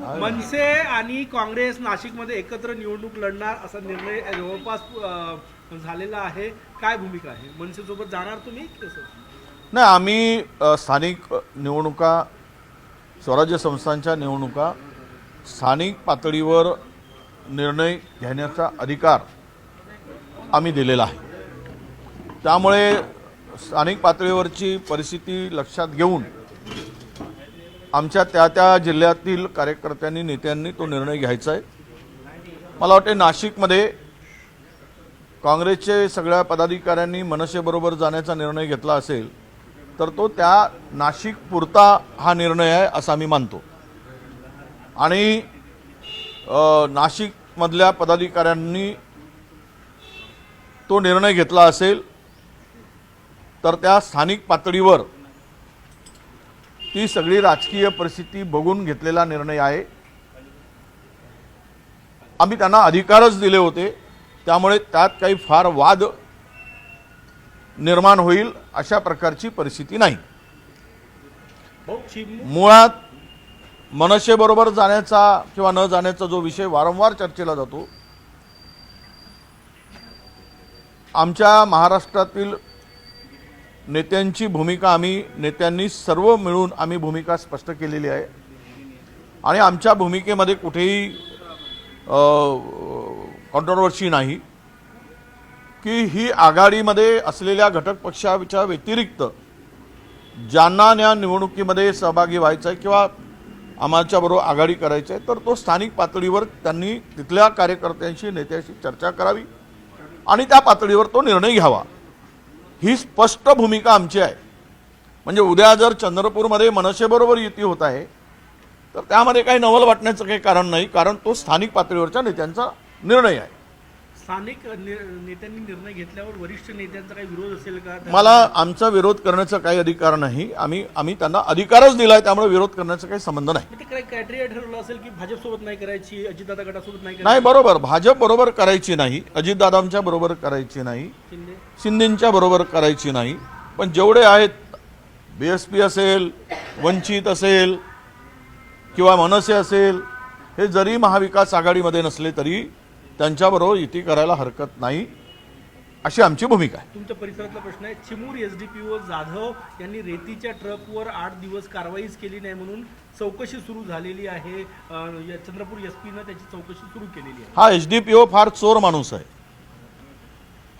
मनसे आणि काँग्रेस नाशिकमध्ये एकत्र निवडणूक लढणार असा निर्णय जवळपास झालेला आहे. काय भूमिका आहे? मनसेसोबत जाणार तुम्ही कसं नाही आम्ही स्थानिक निवडणुका स्वराज्य संस्थांच्या निवडणुका स्थानिक पातळीवर निर्णय घेण्याचा अधिकार आम्ही दिलेला आहे. त्यामुळे स्थानिक पातळीवरची परिस्थिती लक्षात घेऊन आमच्या त्या त्या जिल्ह्यातील कार्यकर्त्यांनी नेत्यांनी तो निर्णय घ्यायचा आहे. मला वाटते नाशिकमध्ये काँग्रेसचे सगळ्या पदाधिकाऱ्यांनी मनसेबरोबर जाण्याचा निर्णय घेतला असेल तर तो त्या नाशिक पुरता हा निर्णय आहे असा आम्ही मानतो. आणि नाशिकमधल्या पदाधिकाऱ्यांनी तो निर्णय घेतला असेल तर त्या स्थानिक पातळीवर ती सगळी राजकीय परिस्थिती बघून घेतलेला निर्णय आहे. आम्ही त्यांना अधिकारच दिले होते. त्यामुळे त्यात काही फार वाद निर्माण होईल अशा प्रकारची परिस्थिती नाही. मुळात मनसेबरोबर जाण्याचा किंवा न जाण्याचा जो विषय वारंवार चर्चेला जातो आमच्या महाराष्ट्रातील नेत्यांची भूमिका आम्ही नेत्यांनी सर्व मिळून आम्ही भूमिका स्पष्ट केलेली आहे. आणि आमच्या भूमिकेमध्ये कुठेही कॉन्ट्रोवर्सी नाही. की ही आघाडीमध्ये असलेल्या घटक पक्षाच्या व्यतिरिक्त ज्यांना या निवडणुकीमध्ये सहभागी व्हायचं आहे किंवा आम्हाच्याबरोबर आघाडी करायची आहे तर तो स्थानिक पातळीवर त्यांनी तिथल्या कार्यकर्त्यांशी नेत्याशी चर्चा करावी आणि त्या पातळीवर तो निर्णय घ्यावा. ही स्पष्ट भूमिका आमची आहे. म्हणजे उद्या जर चंद्रपूरमध्ये मनसेबरोबर युती होत आहे तर त्यामध्ये काही नवल वाटण्याचं काही कारण नाही कारण तो स्थानिक पातळीवरच्या नेत्यांचा निर्णय आहे. स्थानिक नि- नेत्यांनी निर्णय घेतल्यावर वरिष्ठ नेत्यांचा काही विरोध असेल का? मला आमचा विरोध करण्याचा काही अधिकार नाही. आम्ही आम्ही त्यांना अधिकारच दिलाय त्यामुळे विरोध करण्याचा काही संबंध नाही. ते काही क्रायटेरिया ठरवलं असेल की भाजपसोबत नाही करायची अजितदादा गटासोबत नाही नाही करायची? बरोबर. भाजप बरोबर करायची नाही. अजितदादांच्या बरोबर करायची नाही. शिंदे? शिंदेच्या बरोबर करायची नाही. पण जेवढे आहेत बी एस पी असेल वंचित असेल किंवा मनसे असेल हे जरी महाविकास आघाडीमध्ये नसले तरी त्यांच्याबरोबर युती करायला हरकत नाही अशी आमची भूमिका आहे. तुमच्या परिसरातला प्रश्न आहे चिमूर एसडीपीओ जाधव यांनी रेतीच्या ट्रकवर आठ दिवस कारवाईच केली नाही म्हणून चौकशी सुरू झालेली आहे. चंद्रपूर एस पीनं त्याची चौकशी सुरू केलेली आहे. हा एच डी पी ओ फार चोर माणूस आहे.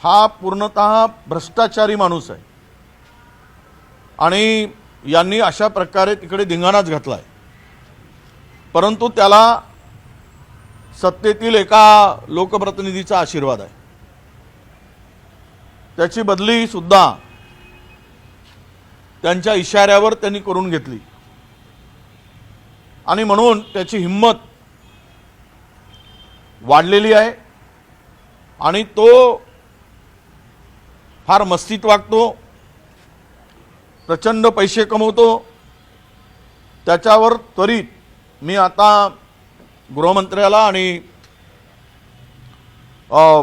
हा पूर्णतः भ्रष्टाचारी माणूस आहे. आणि यांनी अशा प्रकारे तिकडे धिंगाणाच घातलाय. परंतु त्याला सत्तेतील एका लोकप्रतिनिधीचा आशीर्वाद आहे. त्याची बदली सुद्धा त्यांच्या इशाऱ्यावर त्यांनी करून घेतली. आणि म्हणून त्याची हिंमत वाढलेली आहे आणि तो फार मस्तीत वागतो प्रचंड पैसे कमवतो. त्याच्यावर त्वरित मी आता गृहमंत्र्याला आणि अ,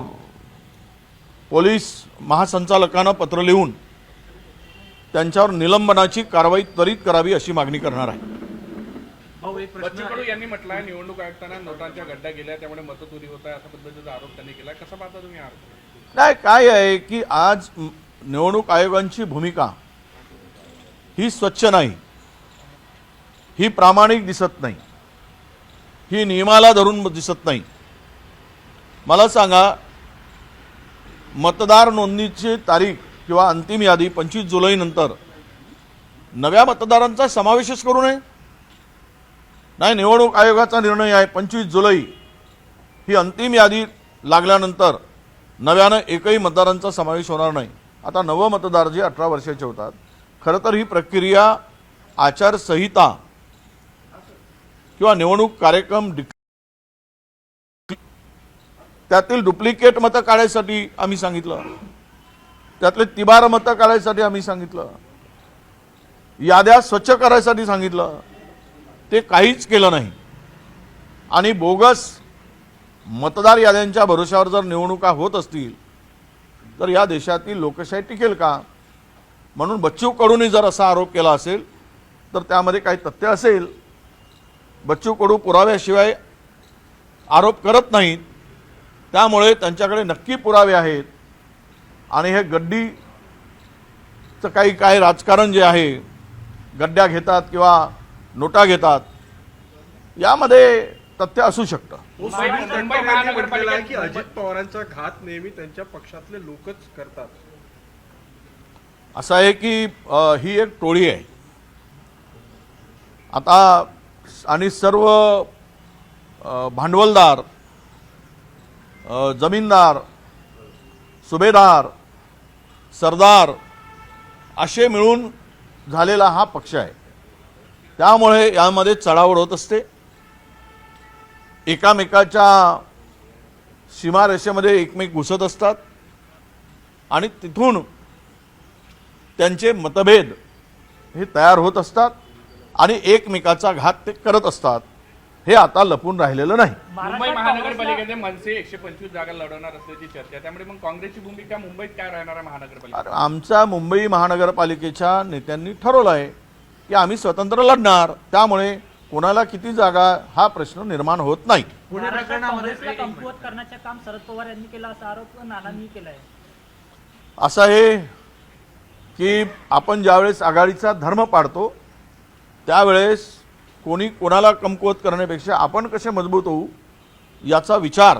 पोलीस महासंचालकांना पत्र लिहून त्यांच्यावर निलंबनाची कारवाई त्वरित करावी अशी मागणी करणार आहे. बच्चू यांनी म्हटलंय निवडणूक आयुक्तांना नोटांच्या गड्ड्या गेल्या त्यामुळे मतचोरी होत आहे अशा पद्धतीचा आरोप त्यांनी केलाय कसा पाहता तुम्ही आरोप? नाही काय आहे की आज निवडणूक आयोगांची भूमिका ही स्वच्छ नाही. ही प्रामाणिक दिसत नाही. ही नियमाला धरून दिसत नाही. मला सांगा मतदार नोंदणीची तारीख किंवा अंतिम यादी पंचवीस जुलैनंतर नव्या मतदारांचा समावेशच करू नये? नाही निवडणूक आयोगाचा निर्णय आहे पंचवीस जुलै ही अंतिम यादी लागल्यानंतर नव्यानं एकही मतदारांचा समावेश होणार नाही. आता नवं मतदार जे अठरा वर्षाचे होतात खरं तर ही प्रक्रिया आचारसंहिता किंवा निवडणूक कार्यक्रम त्यातील डुप्लिकेट मतं काढायसाठी आम्ही सांगितलं. त्यातले तिबार मतं काढायसाठी आम्ही सांगितलं. याद्या स्वच्छ करायसाठी सांगितलं. ते काहीच केलं नाही. आणि बोगस मतदार याद्यांच्या भरोश्यावर जर निवडणुका होत असतील तर या देशातील लोकशाही टिकेल का? म्हणून बच्चू कडूंनी जर असा आरोप केला असेल तर त्यामध्ये काही तथ्य असेल. बच्चू कडू पुराव्याशिवाय आरोप करत नाहीत. त्यामुळे त्यांच्याकडे नक्की पुरावे आहेत. आणि हे गड्डीचं काही काय राजकारण जे आहे गड्ड्या घेतात किंवा नोटा घेतात यामध्ये तथ्य असू शकतं. की अजित पवारांचा घात नेहमी त्यांच्या पक्षातले लोकच करतात. असं आहे की ही एक टोळी आहे. आता आणि सर्व भांडवलदार जमीनदार सुभेदार सरदार असे मिळून झालेला हा पक्ष आहे. त्यामुळे यामध्ये चढावड होत असते. एकामेकाच्या सीमारेषेमध्ये एकमेक घुसत असतात. आणि तिथून त्यांचे मतभेद हे तयार होत असतात. आणि एकमेकाचा घात ते करत असतात. हे आता लपून राहिलेलं नाही. मुंबई महानगरपालिकेचे मनसे एकशे पंचवीस जागा लढवणार असल्याची चर्चा. आहे. त्यामुळे मग काँग्रेसची भूमिका मुंबईत काय राहणार आहे महानगरपालिका अरे आमच्या मुंबई महानगरपालिकेच्या नेत्यांनी ठरवलं आहे की आम्ही स्वतंत्र लढणार. त्यामुळे कोणाला किती जागा हा प्रश्न निर्माण होत नाही. पुणे प्रकरणामध्ये कमकुवत करण्याचे काम शरद पवार यांनी केला असा आरोप नानांनी केला आहे असं आहे की आपण ज्यावेळेस आघाडीचा धर्म पाडतो त्यावेळेस कोणी कोणाला कमकुवत करण्यापेक्षा आपण कसे मजबूत होऊ याचा विचार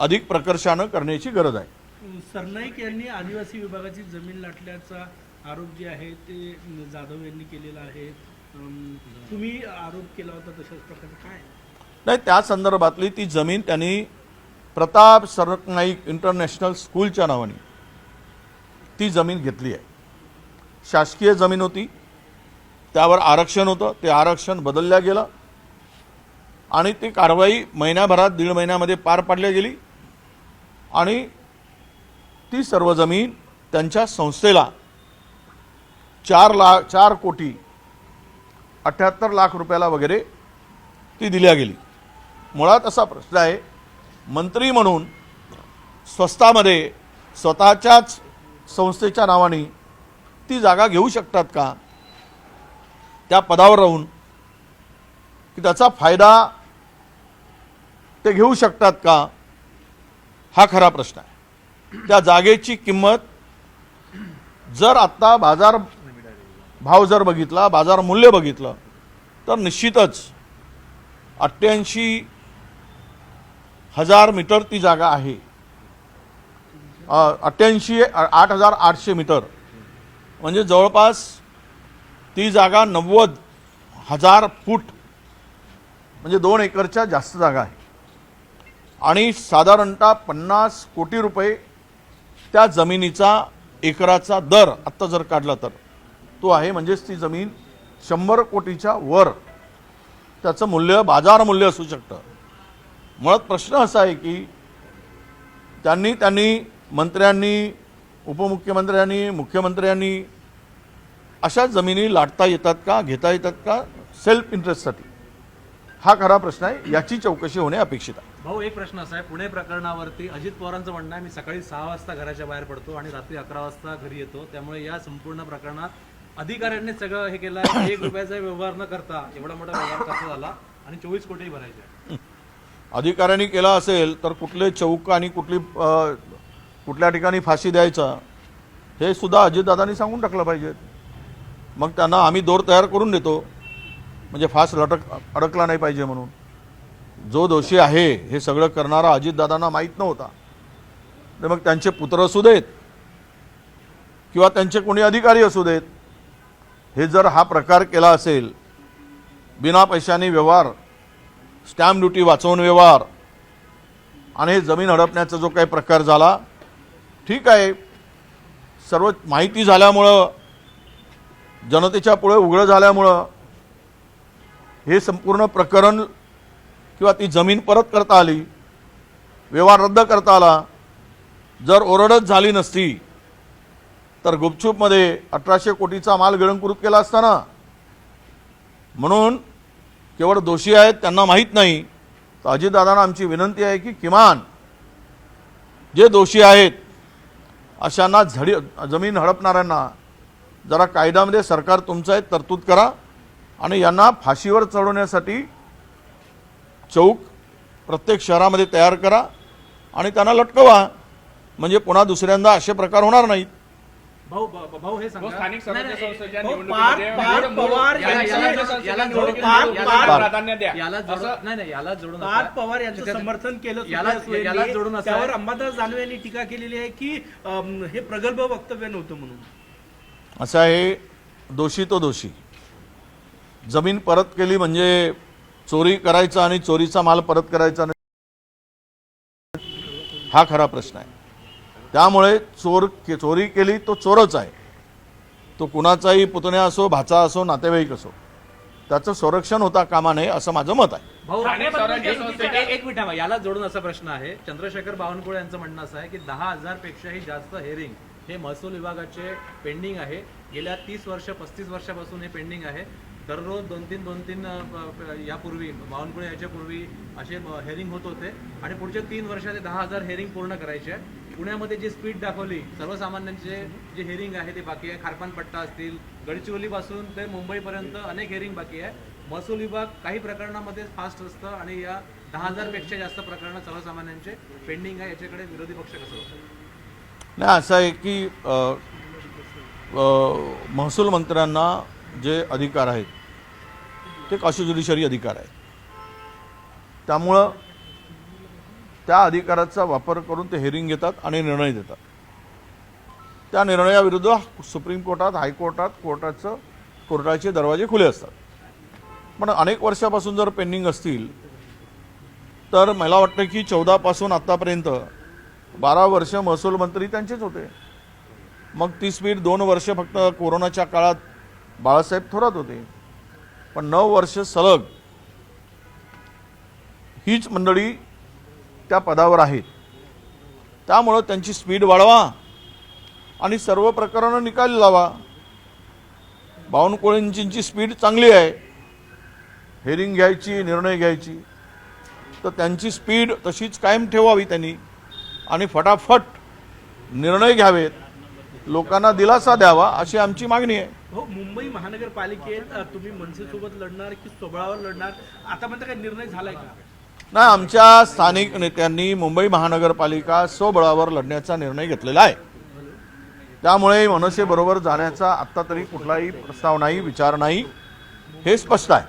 अधिक प्रकर्षानं करण्याची गरज आहे. सरनाईक यांनी आदिवासी विभागाची जमीन लाटल्याचा आरोप जे आहे ते जाधव यांनी केलेला आहे. तुम्ही आरोप केला होता तशाच प्रकारे काय? नाही त्या संदर्भातली ती जमीन त्यांनी प्रताप सरनाईक इंटरनॅशनल स्कूलच्या नावाने ती जमीन घेतली आहे. शासकीय जमीन होती. त्यावर आरक्षण होतं ते आरक्षण बदलल्या गेलं. आणि ती कारवाई महिन्याभरात दीड महिन्यामध्ये पार पाडली गेली. आणि ती सर्व जमीन त्यांच्या संस्थेला चार लाख चार कोटी अठ्याहत्तर लाख रुपयाला वगैरे ती दिल्या गेली. मुळात असा प्रश्न आहे मंत्री म्हणून स्वस्तामध्ये स्वतःच्याच संस्थेच्या नावाने ती जागा घेऊ शकतात का? त्या पदावर राहून की त्याचा फायदा ते घेऊ शकतात का हा खरा प्रश्न आहे. त्या जागेची किंमत जर आत्ता बाजार भाव जर बघितला बाजार मूल्य बघितलं तर निश्चितच अठ्ठ्याऐंशी हजार मीटर ती जागा आहे. अठ्ठ्याऐंशी आठ हजार आठशे मीटर. म्हणजे जवळपास ती जागा नव्वद हजार फूट म्हणजे दोन एकरच्या जास्त जागा आहे. आणि साधारणतः पन्नास कोटी रुपये त्या जमिनीचा एकराचा दर आत्ता जर काढला तर तो आहे म्हणजेच ती जमीन शंभर कोटीच्या वर. त्याचं मूल्य बाजार मूल्य असू शकतं. मुळात प्रश्न असा आहे की त्यांनी त्यांनी मंत्र्यांनी उपमुख्यमंत्र्यांनी मुख्यमंत्र्यांनी अशा जमिनी लाटता येतात का घेता येतात का सेल्फ इंटरेस्टसाठी हा खरा प्रश्न आहे. याची चौकशी होणे अपेक्षित आहे. भाऊ एक प्रश्न असा आहे. पुणे प्रकरणावरती अजित पवारांचं म्हणणं आहे मी सकाळी सहा वाजता घराच्या बाहेर पडतो आणि रात्री अकरा वाजता घरी येतो. त्यामुळे या संपूर्ण प्रकरणात अधिकाऱ्यांनी सगळं हे केलं आहे. एक रुपयाचा व्यवहार न करता एवढा मोठा व्यवहार कसा झाला आणि चोवीस कोटी भरायचे अधिकाऱ्यांनी केला असेल तर कुठले चौक आणि कुठली कुठल्या ठिकाणी फाशी द्यायचा हे सुद्धा अजितदादांनी सांगून टाकलं पाहिजे. मग त्यांना आम्ही दोर तयार करून देतो. म्हणजे फास लटक अडकला नाही पाहिजे म्हणून. जो दोषी आहे हे सगळं करणारा अजितदादांना माहीत नव्हता. तर मग त्यांचे पुत्र असू देत किंवा त्यांचे कोणी अधिकारी असू देत हे जर हा प्रकार केला असेल बिना पैशाने व्यवहार स्टॅम्प ड्युटी वाचवून व्यवहार आणि हे जमीन हडपण्याचा जो काही प्रकार झाला ठीक आहे. सर्व माहिती झाल्यामुळं जनतेच्या पुढे उघडं झाल्यामुळं हे संपूर्ण प्रकरण किंवा ती जमीन परत करता आली व्यवहार रद्द करता आला जर ओरडच झाली नसती तर गुपचूपमध्ये अठराशे कोटीचा माल गिळंकृत केला असताना. म्हणून केवळ दोषी आहेत त्यांना माहीत नाही. तर अजितदादांना आमची विनंती आहे की किमान जे दोषी आहेत अशांना झडी जमीन हडपणाऱ्यांना जरा कायद्यामध्ये सरकार तुमचं आहे तरतूद करा. आणि यांना फाशीवर चढवण्यासाठी चौक प्रत्येक शहरामध्ये तयार करा. आणि त्यांना लटकवा. म्हणजे पुन्हा दुसऱ्यांदा असे प्रकार होणार नाहीत. भाऊ भाऊ हे स्थानिक पवार याला- यांची- समर्थन केलं याला- जोडून त्यावर अंबादास दानवे यांनी टीका केलेली आहे की हे प्रगल्भ वक्तव्य नव्हतं म्हणून. असं आहे दोषी तो दोषी. जमीन परत केली म्हणजे चोरी करायचा आणि चोरीचा माल परत करायचा हा खरा प्रश्न आहे. त्यामुळे चोर के- चोरी केली तो चोरच आहे. तो कुणाचाही पुतण्या असो भाचा असो नातेवाईक असो त्याचं संरक्षण होता कामा नये असं माझं मत आहे. भाऊ एक एक मिनिट. याला जोडून असा प्रश्न आहे. चंद्रशेखर बावनकुळे यांचं म्हणणं असं आहे की दहा हजार पेक्षाही जास्त हेरिंग हे महसूल विभागाचे पेंडिंग आहे. गेल्या तीस वर्ष पस्तीस वर्षापासून हे पेंडिंग आहे. दररोज दोन तीन दोन तीन यापूर्वी बावनकुळे याच्या पूर्वी असे हेरिंग होत होते. आणि पुढच्या तीन वर्षात दहा हजार हेरिंग पूर्ण करायचे. आहे पुण्यामध्ये जी स्पीड दाखवली सर्वसामान्यांचे जे हेरिंग आहे ते बाकी आहे. खारपानपट्टा असतील गडचिरोलीपासून ते मुंबईपर्यंत अनेक हेरिंग बाकी आहे. महसूल विभाग काही प्रकरणामध्ये फास्ट असतं आणि या दहा हजारपेक्षा जास्त प्रकरणं सर्वसामान्यांचे पेंडिंग आहे. याच्याकडे विरोधी पक्ष कसं होतं नाही असं आहे की अ, अ, महसूल मंत्र्यांना जे अधिकार आहेत ते कॉशी ज्युडिशरी अधिकार आहेत. त्यामुळं त्या अधिकाराचा वापर करून ते हेरिंग घेतात आणि निर्णय देतात. त्या निर्णयाविरुद्ध सुप्रीम कोर्टात हायकोर्टात कोर्टाचं कोर्टाचे दरवाजे खुले असतात. पण अनेक वर्षापासून जर पेंडिंग असतील तर मला वाटतं की चौदापासून आत्तापर्यंत बारा वर्ष महसूल मंत्री त्यांचेच होते. मग ती स्पीड दोन वर्ष फक्त कोरोनाच्या काळात बाळासाहेब थोरात होते. पण नऊ वर्ष सलग हीच मंडळी त्या पदावर आहेत. त्यामुळं त्यांची स्पीड वाढवा आणि सर्व प्रकरणं निकाली लावा. बावनकुळेंची स्पीड चांगली आहे. हेरिंग घ्यायची निर्णय घ्यायची. तर त्यांची स्पीड तशीच कायम ठेवावी त्यांनी. आणि फटाफट निर्णय घ्यावेत. लोकांना दिलासा द्यावा अशी आमची मागणी आहे. हो मुंबई महानगरपालिकेत तुम्ही मनसेसोबत लढणार की स्वबळावर लढणार? आतापर्यंत काही निर्णय झालाय का? नाही आमच्या स्थानिक नेत्यांनी मुंबई महानगरपालिका स्वबळावर लढण्याचा निर्णय घेतलेला आहे. त्यामुळे मनसेबरोबर जाण्याचा आत्ता तरी कुठलाही प्रस्ताव नाही विचार नाही. हे स्पष्ट आहे.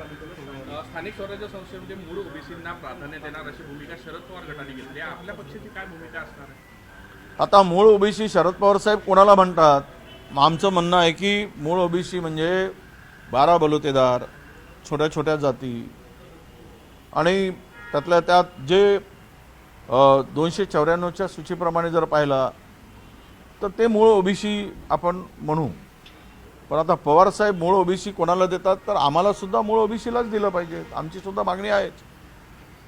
स्थानिक स्वराज्य संस्थेमध्ये मूळ ओबीसींना प्राधान्य देणार अशी भूमिका शरद पवार गटाने घेतली आहे. आपल्या पक्षाची काय भूमिका असणार आहे? आता मूळ ओबीसी शरद पवार साहेब कोणाला म्हणतात? आमचं म्हणणं आहे की मूळ ओबीसी म्हणजे बारा बलुतेदार छोट्या छोट्या जाती. आणि त्यातल्या त्यात जे दोनशे चौऱ्याण्णवच्या सूचीप्रमाणे जर पाहिला तर ते मूळ ओबीसी आपण म्हणू. पण आता पवार साहेब मूळ ओबीसी कोणाला देतात? तर आम्हालासुद्धा मूळ ओबीसीलाच दिलं पाहिजे. आमचीसुद्धा मागणी आहेच.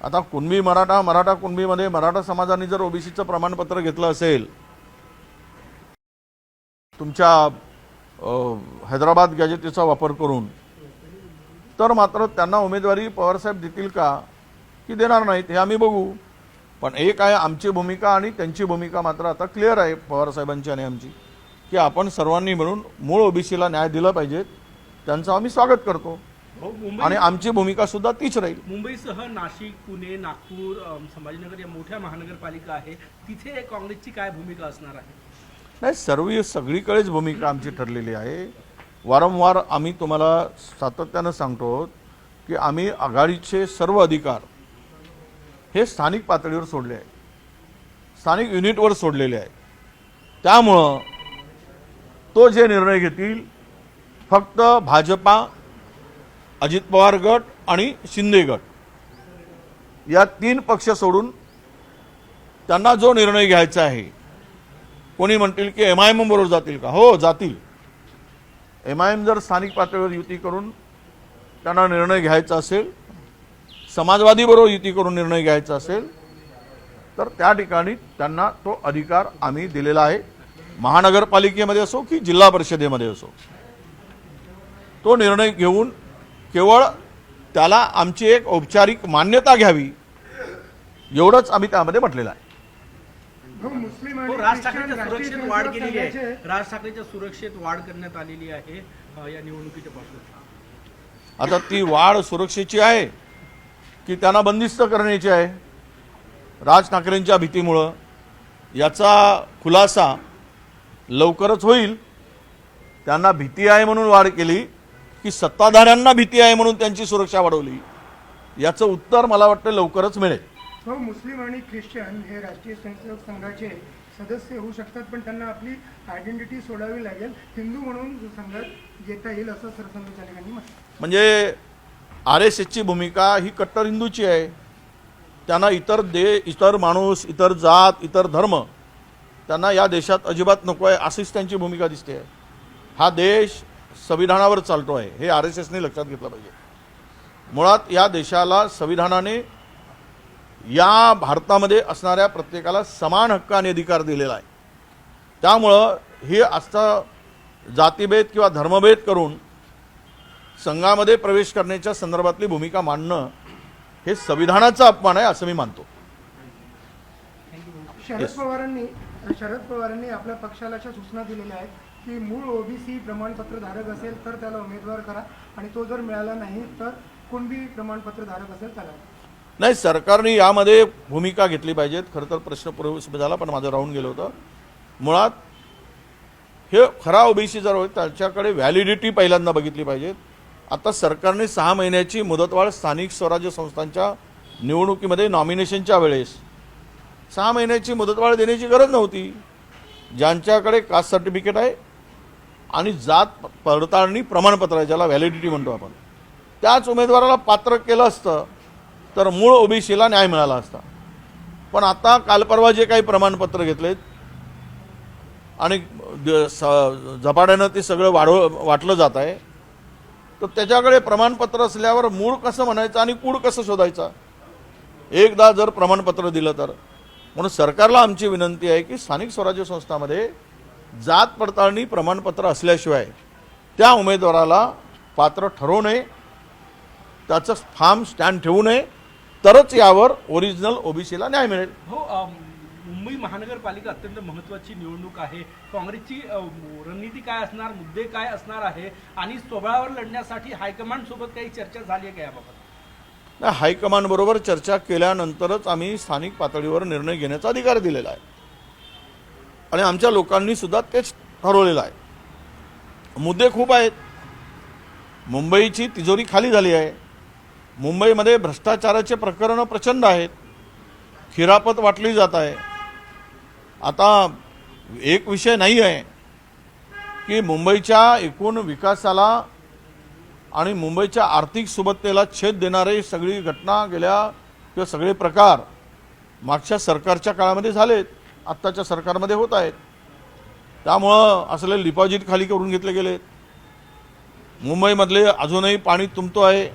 आता कुणबी मराठा मराठा कुणबीमध्ये मराठा समाजाने जर ओबीसीचं प्रमाणपत्र घेतलं असेल तुमच्या हैदराबाद गॅजेटीचा वापर करून तर मात्र त्यांना उमेदवारी पवारसाहेब देतील का? की देणार नाहीत हे आम्ही बघू. पण एक आहे आमची भूमिका आणि त्यांची भूमिका मात्र आता क्लिअर आहे पवारसाहेबांची आणि आमची. की आपण सर्वांनी मिळून मूळ ओबीसीला न्याय दिला पाहिजे. त्यांचं आम्ही स्वागत करतो. मुंबई आणि आमची भूमिका सुद्धा तीच राहील. मुंबईसह नाशिक पुणे नागपूर संभाजीनगर या मोठ्या महानगरपालिका आहे. तिथे काँग्रेसची काय भूमिका असणार आहे? नाही सर्व सगळीकडेच भूमिका आमची ठरलेली आहे. वारंवार आम्ही तुम्हाला सातत्यानं सांगतो की आम्ही आघाडीचे सर्व अधिकार हे स्थानिक पातळीवर सोडले आहे स्थानिक युनिटवर सोडलेले आहे त्यामुळं तो जे निर्णय घेतील फक्त भाजपा अजित पवार गट आणि शिंदे गट. या तीन पक्ष सोडून त्यांना जो निर्णय घ्यायचा आहे कोणी म्हणतील की एम आय एम बरोबर जातील का? हो जातील. एम आय एम जर स्थानिक पातळीवर युती करून त्यांना निर्णय घ्यायचा असेल समाजवादी बरोबर युती करून निर्णय घ्यायचा असेल तर त्या ठिकाणी त्यांना तो अधिकार आम्ही दिलेला आहे. महानगरपालिकेमध्ये असो की जिल्हा परिषदेमध्ये असो. तो निर्णय घेऊन केवळ त्याला आमची एक औपचारिक मान्यता घ्यावी एवढंच आम्ही त्यामध्ये म्हटलेलं आहे. हो राज ठाकरेंच्या सुरक्षेत वाढ केलेली आहे. राज ठाकरेंच्या सुरक्षेत वाढ करण्यात आलेली आहे या निवडणुकीच्या पार्श्वभूमीवर. आता ती वाढ सुरक्षेची आहे की त्यांना बंदिस्त करण्याची आहे? राज ठाकरेंच्या भीतीमुळं याचा खुलासा लवकरच होईल. त्यांना भीती आहे म्हणून वाढ केली की सत्ताधाऱ्यांना भीती आहे म्हणून त्यांची सुरक्षा वाढवली. याचं उत्तर मला वाटतं लवकरच मिळेल. हो मुस्लिम आणि ख्रिश्चन हे राष्ट्रीय स्वयंसेवक संघाचे सदस्य होऊ शकतात पण त्यांना आपली आयडेंटिटी सोडावी लागेल. हिंदू म्हणून संघात येता येईल असं सरसंघचालकांनी म्हटलं. म्हणजे आर एस एसची भूमिका ही कट्टर हिंदूची आहे. त्यांना इतर दे इतर माणूस इतर जात इतर धर्म त्यांना या देशात अजिबात नको आहे अशीच त्यांची भूमिका दिसते हा देश संविधानावर चालतो आहे हे आर एस एसने लक्षात घेतलं पाहिजे. मुळात या देशाला संविधानाने या भारतामध्ये असणाऱ्या प्रत्येकाला समान हक्काने अधिकार दिलेला आहे. त्यामुळं हे असं जातीभेद किंवा धर्मभेद करून संघामध्ये प्रवेश करण्याच्या संदर्भातली भूमिका मांडणं हे संविधानाचा अपमान आहे असं मी मानतो. शरद पवारांनी शरद पवारांनी आपल्या पक्षाला अशा सूचना दिलेल्या आहेत की मूळ ओबीसी प्रमाणपत्र धारक असेल तर त्याला उमेदवार करा आणि तो जर मिळाला नाही तर कुणबी प्रमाणपत्र धारक असेल त्याला. नाही सरकारने यामध्ये भूमिका घेतली पाहिजेत. खरं तर प्रश्न पूर्व झाला पण माझं राहून गेलं होतं. मुळात हे खरा ओबीसी जर होईल त्याच्याकडे व्हॅलिडिटी पहिल्यांदा बघितली पाहिजेत आता सरकारने सहा महिन्याची मुदतवाढ स्थानिक स्वराज्य संस्थांच्या निवडणुकीमध्ये नॉमिनेशनच्या वेळेस सहा महिन्याची मुदतवाढ देण्याची गरज नव्हती. ज्यांच्याकडे कास्ट सर्टिफिकेट आहे आणि जात पडताळणी प्रमाणपत्र आहे ज्याला व्हॅलिडिटी म्हणतो आपण. त्याच उमेदवाराला पात्र केलं असतं तर मूळ ओबीसीला न्याय मिळाला असता. पण आता काल परवा जे काही प्रमाणपत्र घेतलेत आणि स- झपाट्यानं ते सगळं वाढव वाटलं जात आहे तर त्याच्याकडे प्रमाणपत्र असल्यावर मूळ कसं म्हणायचं आणि कूड कसं शोधायचा? एकदा जर प्रमाणपत्र दिलं तर. म्हणून सरकारला आमची विनंती आहे की स्थानिक स्वराज्य संस्थामध्ये जात पडताळणी प्रमाणपत्र असल्याशिवाय त्या उमेदवाराला पात्र ठरवू नये त्याचं फार्म स्टँड ठेवू नये तरच यावर ओरिजिनल ओबीसीला न्याय मिळेल. हो मुंबई महानगरपालिका अत्यंत महत्वाची निवडणूक आहे. काँग्रेसची रणनीती काय असणार मुद्दे काय असणार आहे आणि सोबळावर लढण्यासाठी हायकमांड सोबत काही चर्चा झाली आहे का याबाबत? हायकमांडबरोबर चर्चा केल्यानंतरच आम्ही स्थानिक पातळीवर निर्णय घेण्याचा अधिकार दिलेला आहे. आणि आमच्या लोकांनी सुद्धा तेच ठरवलेलं आहे. मुद्दे खूप आहेत. मुंबईची तिजोरी खाली झाली आहे. मुंबईमध्ये भ्रष्टाचाराचे प्रकरणं प्रचंड आहेत. खिरापत वाटली जात आहे. आता एक विषय नाही आहे की मुंबईच्या एकूण विकासाला आणि मुंबईच्या आर्थिक सुबत्तेला छेद देणारे सगळी घटना गेल्या किंवा सगळे प्रकार मागच्या सरकारच्या काळामध्ये झालेत आत्ताच्या सरकारमध्ये होत आहेत. त्यामुळं असले डिपॉझिट खाली करून घेतले गेलेत. मुंबईमधले अजूनही पाणी तुंबतो आहे.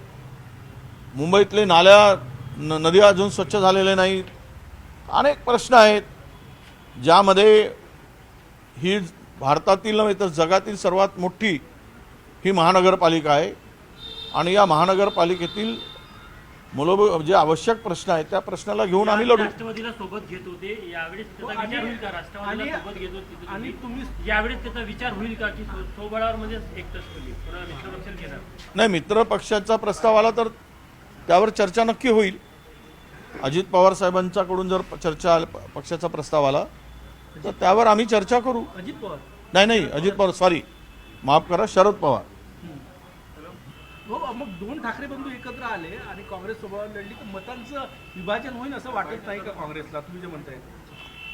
मुंबईतले नाल्या न नदी अजून स्वच्छ झालेले नाहीत. अनेक प्रश्न आहेत. ज्यामध्ये ही भारतातील नव्हे तर जगातील सर्वात मोठी ही महानगरपालिका आहे. आणि या महानगरपालिकेतील मूलभूत जे आवश्यक प्रश्न आहेत त्या प्रश्नाला घेऊन आम्ही लढू. राष्ट्रवादीला सोबत घेत होते. यावेळेस त्याचा आणि- विचार होईल का? राष्ट्रवादीला आणि- सोबत घेत होते आणि तुम्ही तुम्ही यावेळेस त्याचा विचार होईल का की सोबळावर म्हणजे एकटंच होईल पुन्हा मित्रपक्षात घेणार. नाही मित्र पक्षाचा प्रस्ताव आला तर त्यावर चर्चा नक्की होईल. अजित पवार साहेबांच्याकडून जर चर्चा आल- पक्षाचा प्रस्ताव आला तर त्यावर आम्ही चर्चा करू. अजित पवार? नाही नाही अजित पवार सॉरी माफ करा शरद पवार. हो मग दोन ठाकरे बंधू एकत्र आले आणि काँग्रेस सोबत लढली तर मतांचं विभाजन होईल असं वाटत नाही का काँग्रेसला? तुम्ही जे म्हणताय.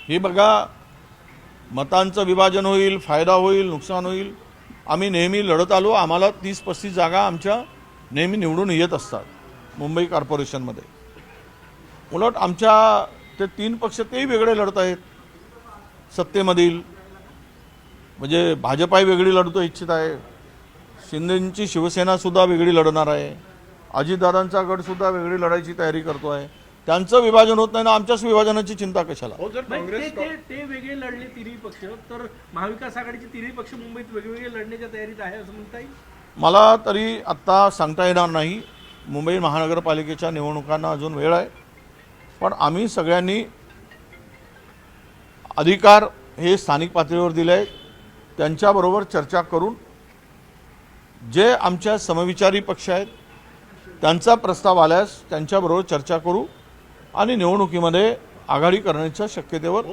हे बघा मतांचं विभाजन होईल फायदा होईल नुकसान होईल. आम्ही नेहमी लढत आलो आम्हाला तीस पस्तीस जागा आमच्या नेहमी निवडून येत असतात मुंबई कॉर्पोरेशनमध्ये. उलट आमच्या ते तीन पक्ष तेही वेगळे लढत आहेत सत्तेमधील. म्हणजे भाजपाही वेगळी लढतो इच्छित आहे. शिंदेची शिवसेनासुद्धा वेगळी लढणार आहे. अजितदादांचा गटसुद्धा वेगळी लढायची तयारी करतो आहे त्यांचं विभाजन होत नाही ना आमच्याच विभाजनाची चिंता कशाला? हो जर नाही, काँग्रेस ते ते- ते वेगळे लढले तिन्ही पक्ष. तर महाविकास आघाडीचे तिन्ही पक्ष मुंबईत वेगवेगळे लढण्याच्या तयारीत आहे असं म्हणता येईल? मला तरी आत्ता सांगता येणार नाही. मुंबई महानगरपालिकेच्या निवडणुकांना अजून वेळ आहे. पण आम्ही सगळ्यांनी अधिकार हे स्थानिक पातळीवर दिले आहेत. त्यांच्याबरोबर चर्चा करून जे आमच्या समविचारी पक्ष आहेत त्यांचा प्रस्ताव आल्यास त्यांच्याबरोबर चर्चा करू आणि निवडणुकीमध्ये आघाडी करण्याच्या शक्यतेवर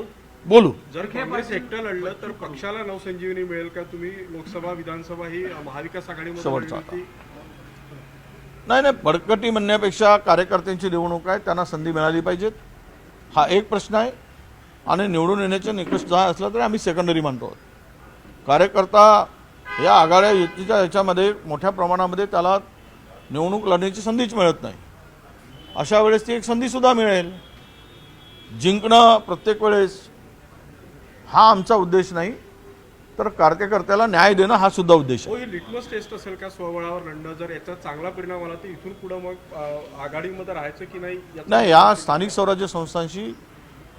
बोलू. जर काँग्रेस एकटं लढलं तर पक्षाला नवसंजीवनी मिळेल का तुम्ही? लोकसभा विधानसभा ही महाविकास शेवटचा. नाही नाही बडकटी म्हणण्यापेक्षा कार्यकर्त्यांची निवडणूक आहे त्यांना संधी मिळाली पाहिजेत. हा एक प्रश्न आहे. आणि निवडून येण्याचे निकष जर असला तरी आम्ही सेकंडरी मानतो. कार्यकर्ता या आघाड्या युतीच्या याच्यामध्ये मोठ्या प्रमाणामध्ये त्याला निवडणूक लढण्याची संधीच मिळत नाही. अशा वेळेस ती एक संधीसुद्धा मिळेल. जिंकणं प्रत्येक वेळेस हा आमचा उद्देश नाही तर कार्यकर्त्याला न्याय देणं हा सुद्धा उद्देश आहे. हो ही लिटमस टेस्ट असेल का स्वबळावर लढणं? जर याचा चांगला परिणाम आला तर इथून पुढे मग आघाडीमध्ये राहायचं की नाही नाही या स्थानिक स्वराज्य संस्थांशी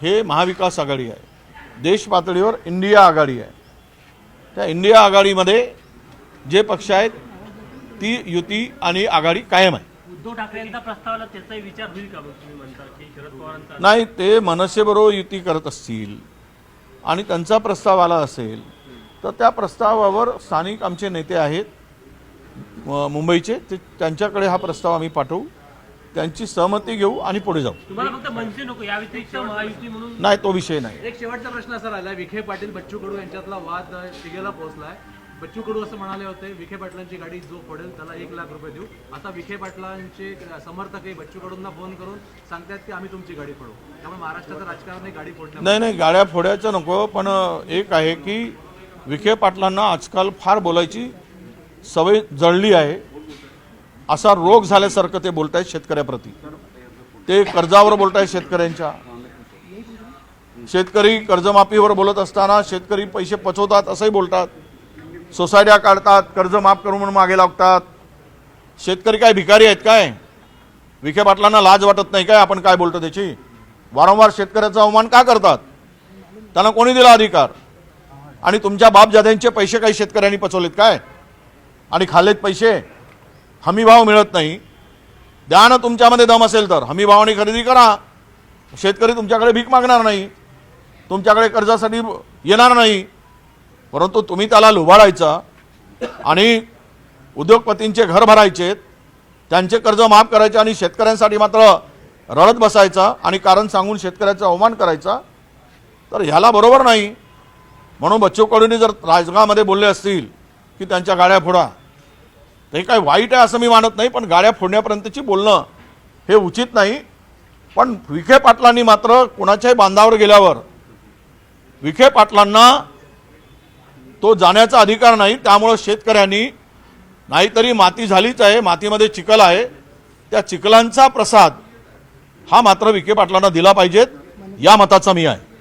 हे महाविकास आघाडी आहे. देश पातळीवर इंडिया आघाडी आहे. त्या इंडिया आघाडीमध्ये जे पक्ष आहेत ती युती आणि आघाडी कायम आहे. उद्धव ठाकरेंचा प्रस्तावाला त्याचाही विचार होईल का मग तुम्ही म्हणता की शरद पवारांचा? नाही ते मनसेबरोबर युती करत असतील आणि त्यांचा प्रस्ताव आला असेल तर त्या प्रस्तावावर स्थानिक आमचे नेते आहेत मुंबईचे ते त्यांच्याकडे हा प्रस्ताव आम्ही पाठवू. त्यांची सहमती घेऊ आणि पुढे जाऊ. तुम्हाला फक्त मनसे नको या व्यतिरिक्त महायुती म्हणून नाही तो विषय नाही. एक शेवटचा प्रश्न असा राहिला विखे पाटील बच्चू कडू यांच्यातला वाद शिगेला पोहोचलाय. बच्चू कडू असं म्हणाले होते विखे पाटलांची गाडी जो पडेल त्याला एक लाख रुपये देऊ. आता विखे पाटलांचे समर्थकही बच्चू कडूंना फोन करून सांगतात की आम्ही तुमची गाडी फोडू. त्यामुळे महाराष्ट्राचं राजकारण गाडी फोडण्या नाही नाही गाड्या फोडायचं नको पण एक आहे की विखे पाटलांना आजकाल फार बोलायची सवय जळली आहे. असा रोग झाल्यासारखं ते बोलत आहेत शेतकऱ्याप्रती. ते कर्जावर बोलत आहेत शेतकऱ्यांच्या. शेतकरी कर्जमाफीवर बोलत असताना शेतकरी पैसे पचवतात असंही बोलतात. सोसायट्या काढतात कर्ज माफ करून म्हणून मागे लागतात. शेतकरी काय भिकारी आहेत काय? विखे पाटलांना लाज वाटत नाही काय आपण काय बोलतो त्याची? वारंवार शेतकऱ्याचा अवमान का करतात? त्यांना कोणी दिला अधिकार? आणि तुमच्या बापजाद्यांचे पैसे काही शेतकऱ्यांनी पचवलेत काय? आणि खाल्लेत पैसे? हमीभाव मिळत नाही. द्या ना तुमच्यामध्ये दम असेल तर. हमीभावाने खरेदी करा. शेतकरी तुमच्याकडे भीक मागणार नाही. तुमच्याकडे कर्जासाठी येणार नाही. परंतु तुम्ही त्याला लुबाडायचा आणि उद्योगपतींचे घर भरायचे त्यांचे कर्ज माफ करायचे आणि शेतकऱ्यांसाठी मात्र रडत बसायचा आणि कारण सांगून शेतकऱ्याचा अवमान करायचा तर ह्याला बरोबर नाही. म्हणून बच्चू कडूंनी जर राजगामध्ये बोलले असतील की त्यांच्या गाड्या फोडा. हे काय वाईट आहे असं मी मानत नाही पण गाड्या फोडण्यापर्यंतची बोलणं हे उचित नाही. पण विखे पाटलांनी मात्र कोणाच्याही बांधावर गेल्यावर विखे पाटलांना तो जाण्याचा अधिकार नाही त्यामुळं शेतकऱ्यांनी नाहीतरी माती झालीच आहे मातीमध्ये चिखल आहे. त्या चिखलांचा प्रसाद हा मात्र विखे पाटलांना दिला पाहिजेत या मताचा मी आहे.